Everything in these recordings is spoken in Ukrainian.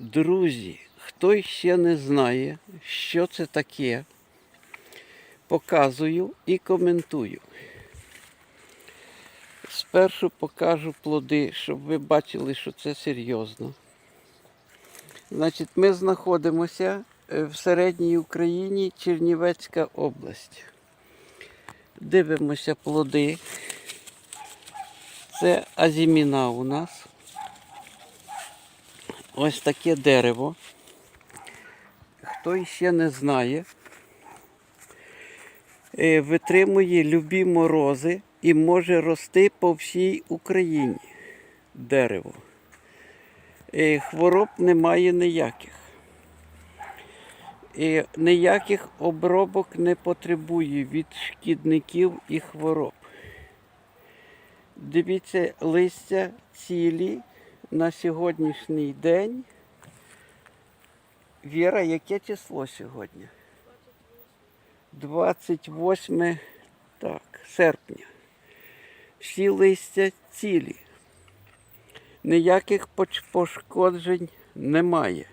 Друзі, хто ще не знає, що це таке, показую і коментую. Спершу покажу плоди, щоб ви бачили, що це серйозно. Значить, ми знаходимося е, в середній Україні, Чернівецька область. Дивимося плоди. Це азіміна у нас. Ось таке дерево. Хто ще не знає, е, витримує любі морози і може рости по всій Україні дерево. Е, Хвороб немає ніяких. І ніяких обробок не потребує від шкідників і хвороб. Дивіться, листя цілі на сьогоднішній день. Віра, яке число сьогодні? 28 так, серпня. Всі листя цілі. Ніяких пошкоджень немає.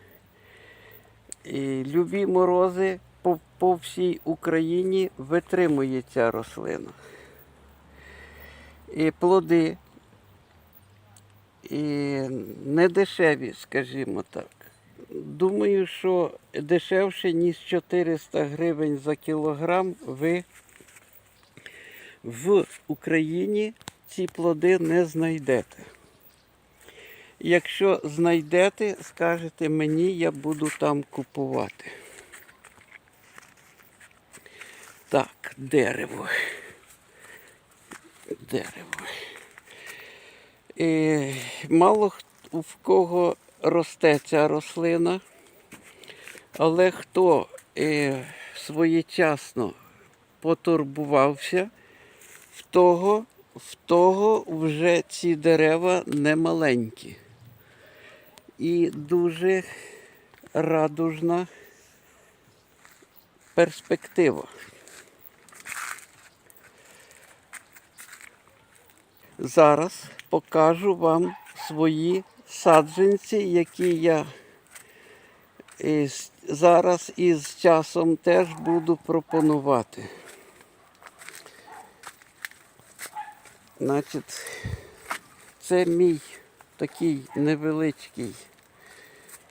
І любі морози по, по всій Україні витримує ця рослина. І плоди і не дешеві, скажімо так. Думаю, що дешевше, ніж 400 гривень за кілограм, ви в Україні ці плоди не знайдете. Якщо знайдете, скажете мені, я буду там купувати. Так, дерево. Дерево. Мало в кого росте ця рослина, але хто е, своєчасно потурбувався, в того, в того вже ці дерева не маленькі. І дуже радужна перспектива. Зараз покажу вам свої саджанці, які я зараз із часом теж буду пропонувати. Значить, це мій такий невеличкий,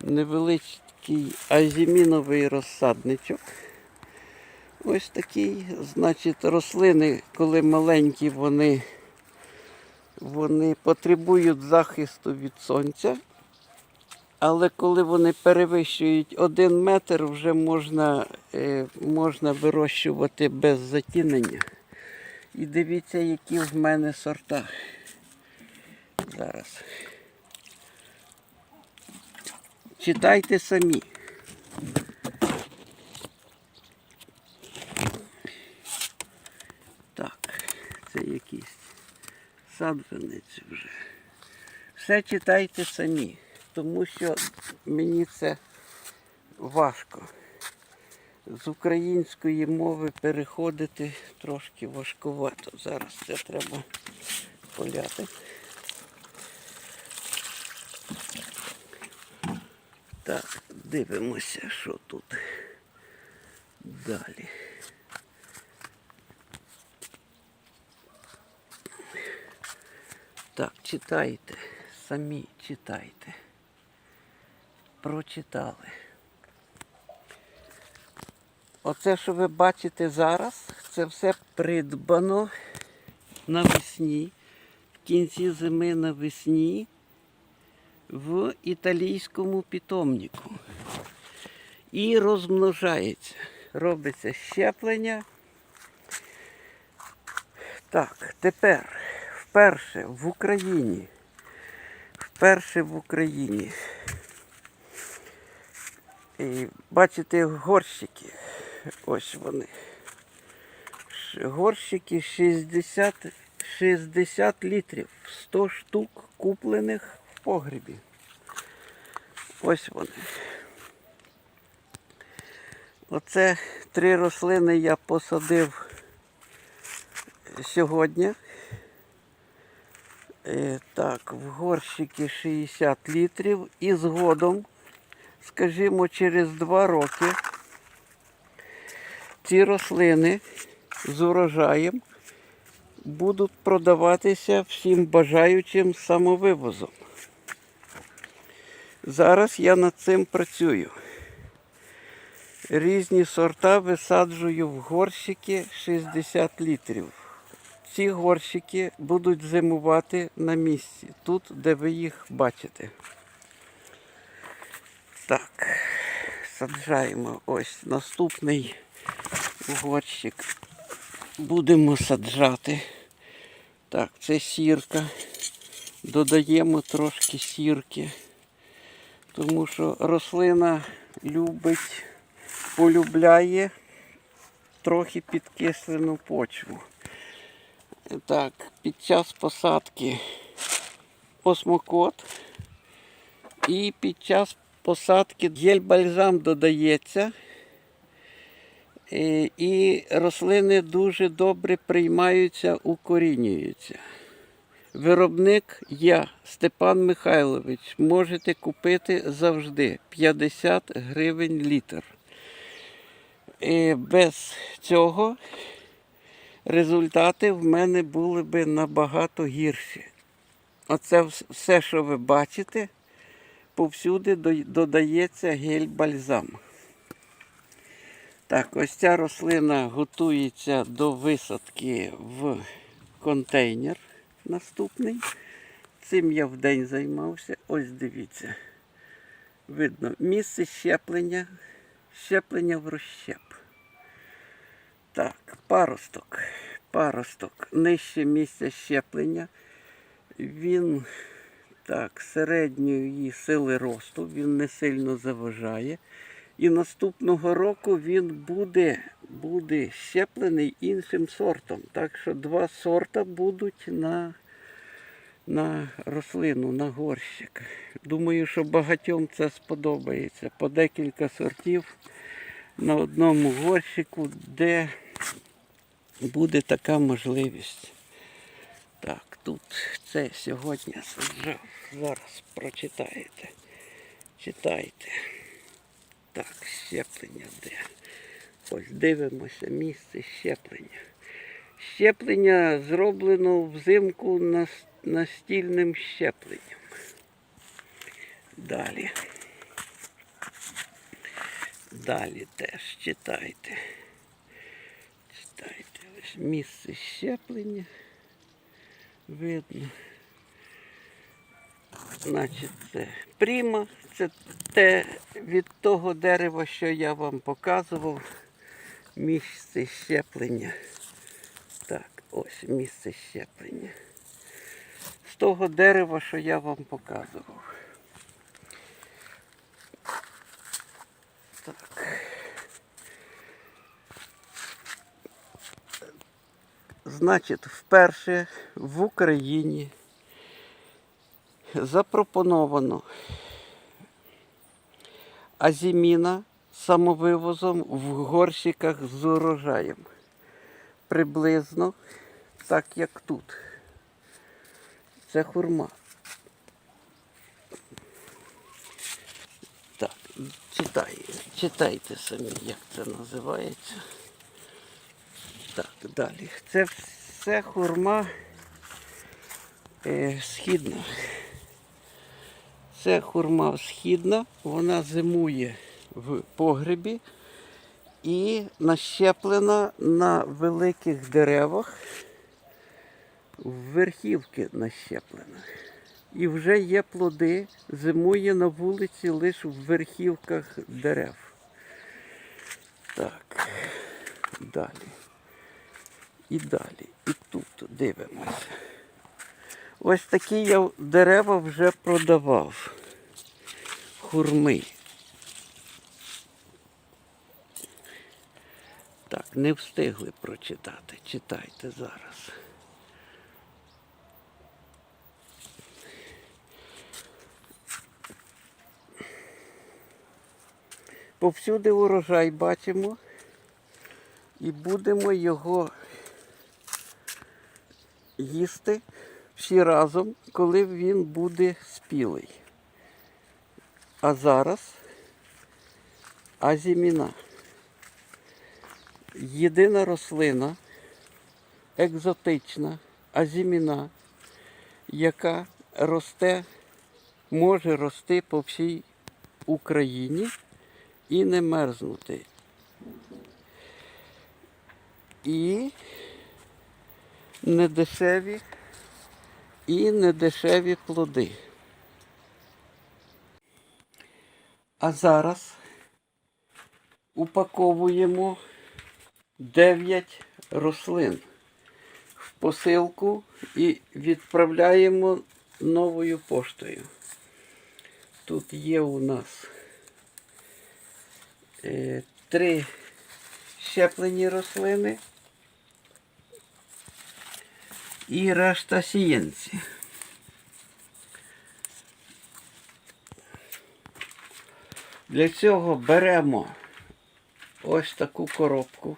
невеличкий азіміновий розсадничок. Ось такий, значить, рослини, коли маленькі, вони вони потребують захисту від сонця, але коли вони перевищують один метр, вже можна, е, можна вирощувати без затінення. І дивіться, які в мене сорта. Зараз. Читайте самі. Так, це якийсь саджанець вже. Все читайте самі, тому що мені це важко. З української мови переходити трошки важкувато. Зараз це треба поляти. Так, дивимося, що тут далі. Так, читайте, самі читайте. Прочитали. Оце, що ви бачите зараз, це все придбано навесні, в кінці зими навесні в італійському питомнику. І розмножається. Робиться щеплення. Так, тепер вперше в Україні. Вперше в Україні. І бачите горщики. Ось вони. Горщики 60, 60 літрів. 100 штук куплених в погребі. Ось вони. Оце три рослини я посадив сьогодні. Е, Так, в горщики 60 літрів і згодом скажімо, через два роки ці рослини з урожаєм будуть продаватися всім бажаючим самовивозом. Зараз я над цим працюю. Різні сорта висаджую в горщики 60 літрів. Ці горщики будуть зимувати на місці, тут, де ви їх бачите. Так, саджаємо ось наступний горщик. Будемо саджати. Так, це сірка. Додаємо трошки сірки, тому що рослина любить, полюбляє трохи підкислену почву. Так, під час посадки осмокот і під час посадки гель-бальзам додається. Е, І рослини дуже добре приймаються, укорінюються. Виробник я, Степан Михайлович, можете купити завжди 50 гривень літр. І без цього результати в мене були би набагато гірші. Оце все, що ви бачите, повсюди додається гель-бальзам. Так, ось ця рослина готується до висадки в контейнер наступний. Цим я вдень займався. Ось дивіться. Видно, місце щеплення, щеплення в розщеп. Так, паросток. Паросток. Нижче місця щеплення. Він так, середньої сили росту, він не сильно заважає. І наступного року він буде, буде щеплений іншим сортом. Так що два сорта будуть на, на рослину, на горщик. Думаю, що багатьом це сподобається. По декілька сортів на одному горщику, де буде така можливість. Так, тут це сьогодні. Зараз прочитаєте. Читайте. Так, щеплення де? Ось дивимося місце щеплення. Щеплення зроблено взимку настільним щепленням. Далі. Далі теж читайте. Читайте місце щеплення. Видно. Значить, це пріма, це те від того дерева, що я вам показував. Місце щеплення. Так, ось місце щеплення. З того дерева, що я вам показував. Значить, вперше в Україні запропоновано азіміна самовивозом в горщиках з урожаєм. Приблизно так, як тут. Це хурма. Так, читай, читайте самі, як це називається. Так, далі. Це все хурма е, східна. Це хурма східна, вона зимує в погребі і нащеплена на великих деревах, в верхівки нащеплена. І вже є плоди, зимує на вулиці лише в верхівках дерев. Так, далі. І далі. І тут дивимося. Ось такі я дерева вже продавав. Хурми. Так, не встигли прочитати. Читайте зараз. Повсюди урожай бачимо і будемо його їсти всі разом, коли він буде спілий. А зараз азіміна. Єдина рослина, екзотична, азіміна, яка росте, може рости по всій Україні і не мерзнути. І недешеві, і недешеві плоди. А зараз упаковуємо 9 рослин в посилку і відправляємо новою поштою. Тут є у нас е, три щеплені рослини і решта сіянці. Для цього беремо ось таку коробку.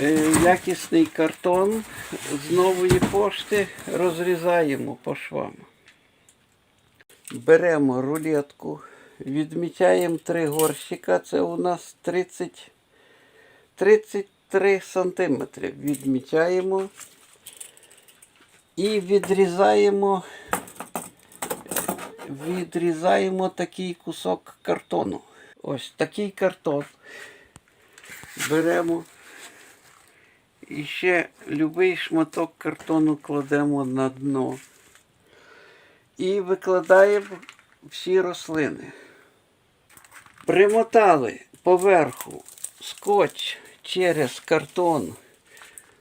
Е, Якісний картон з нової пошти розрізаємо по швам. Беремо рулетку, відмічаємо три горщика. Це у нас 30, 33 сантиметри. Відмічаємо і відрізаємо, відрізаємо такий кусок картону. Ось такий картон. Беремо. І ще любий шматок картону кладемо на дно. І викладаємо всі рослини. Примотали поверху скотч через картон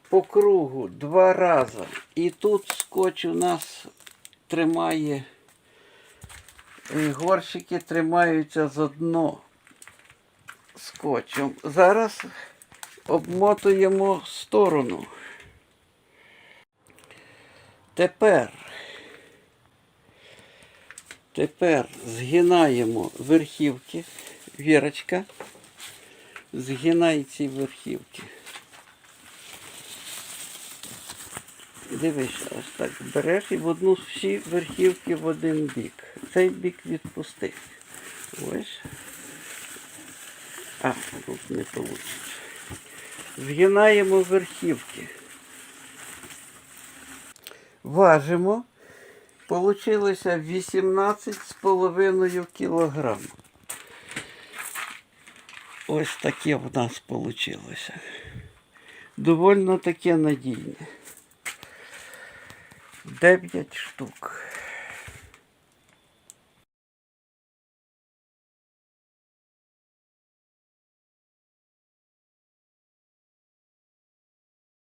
по кругу два рази. І тут скотч у нас тримає, е, горщики тримаються за дно скотчем. Зараз обмотуємо сторону. Тепер, тепер згинаємо верхівки. Вірочка, згинай ці верхівки. Дивись, ось так береш і в одну всі верхівки в один бік. Цей бік відпусти. Ось. А, тут не вийде. Згинаємо верхівки. Важимо. Получилося 18,5 кілограм. Ось таке в нас вийшло. Довольно таке надійне. 9 штук.